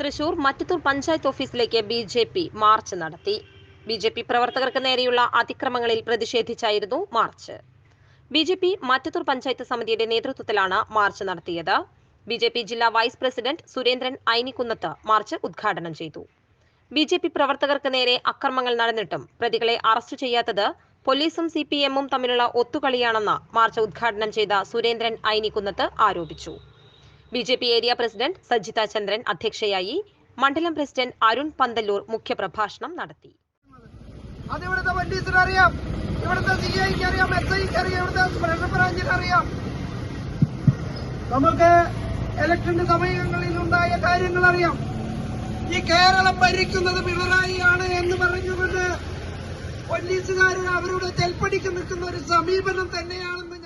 തൃശൂർ മറ്റത്തൂർ പഞ്ചായത്ത് ഓഫീസിലേക്ക് B J P march നടത്തി. B J P പ്രവർത്തകർക്ക് നേരെയുള്ള അതിക്രമങ്ങളിൽ പ്രതിഷേധിച്ചായിരുന്നു march. B J P Mattathur panchayat സമിതിയുടെ നേതൃത്വത്തിലാണ് മാർച്ച് നടത്തിയത്. ബി ജെ പി ജില്ലാ vice president Surendran Ainikkunnath march ഉദ്ഘാടനം ചെയ്തു. ബി ജെ പി പ്രവർത്തകർക്ക് നേരെ അക്രമങ്ങൾ നടന്നിട്ടും പ്രതികളെ അറസ്റ്റ് ചെയ്യാത്തത് പോലീസും സി പി എമ്മും തമ്മിലുള്ള ഒത്തുകളിയാണെന്ന് മാർച്ച് ഉദ്ഘാടനം ചെയ്ത സുരേന്ദ്രൻ ഐനിക്കുന്നത്ത് ആരോപിച്ചു. B J P area president Sajitha Chandran അധ്യക്ഷയായി മണ്ഡലം പ്രസിഡന്റ് അരുൺ പന്തല്ലൂർ മുഖ്യപ്രഭാഷണം നടത്തി. അത് ഇവിടുത്തെ പോലീസിന് അറിയാം. ഇവിടുത്തെ സി ഐക്ക് അറിയാം എസ് ഐക്ക് നമുക്ക് ഇലക്ഷന്റെ സമയങ്ങളിൽ ഉണ്ടായ കാര്യങ്ങൾ അറിയാം. ഈ കേരളം ഭരിക്കുന്നത് പിണറായിയാണ് എന്ന് പറഞ്ഞുകൊണ്ട് പോലീസുകാർ അവരുടെ തെൽപ്പടിക്ക് നിൽക്കുന്ന ഒരു സമീപനം തന്നെയാണെന്ന്